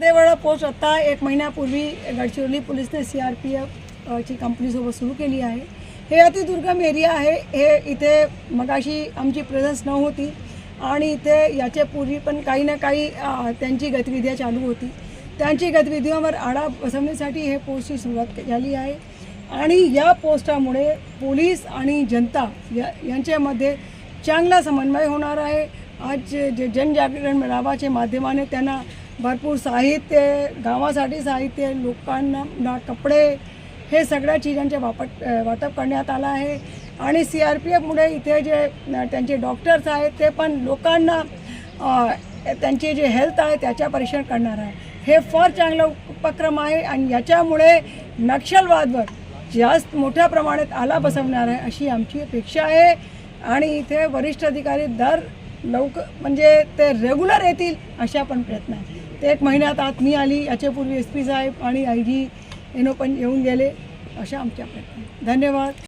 Deola post आत्ता एक महिन्यापूर्वी गडचिरोली पोलीसने सी आर पी एफ ची कंपनीसोबत सुरू केली आहे. हे अतिदुर्गम एरिया आहे. हे इथे मगाशी आमची प्रेझन्स नव्हती आणि इथे याच्या पूर्वी पण काही ना काही त्यांची गतिविधी चालू होती. त्यांची गतिविधीवर आळा बसवण्यासाठी हे पोस्टची सुरुवात झाली आहे. आणि या पोस्टामुळे पोलीस आणि जनता या यांच्यामध्ये चांगला समन्वय होणार आहे. आज जे जे जनजागरण मेळावाच्या माध्यमाने त्यांना भरपूर साहित्य गावासाठी साहित्य लोकांना ना कपडे हे सगळ्या चीजांचे वापट वाटप करण्यात आलं आहे. आणि सी आर पी एफमुळे इथे जे त्यांचे डॉक्टर्स आहेत ते पण लोकांना त्यांचे त्यांची जे हेल्थ आहे त्याच्या परीक्षण करणार आहे. हे फार चांगला उपक्रम आहे आणि याच्यामुळे नक्षलवादवर जास्त मोठ्या प्रमाणात आला बसवणार आहे अशी आमची अपेक्षा आहे. आणि इथे वरिष्ठ अधिकारी दर लवकर म्हणजे ते रेग्युलर येतील अशा पण प्रयत्न आहे ते एक महिन्यात आत मी आली याच्यापूर्वी एस पी साहेब आणि आय जी एनो पण येऊन गेले अशा आमच्या प्रयत्न. धन्यवाद.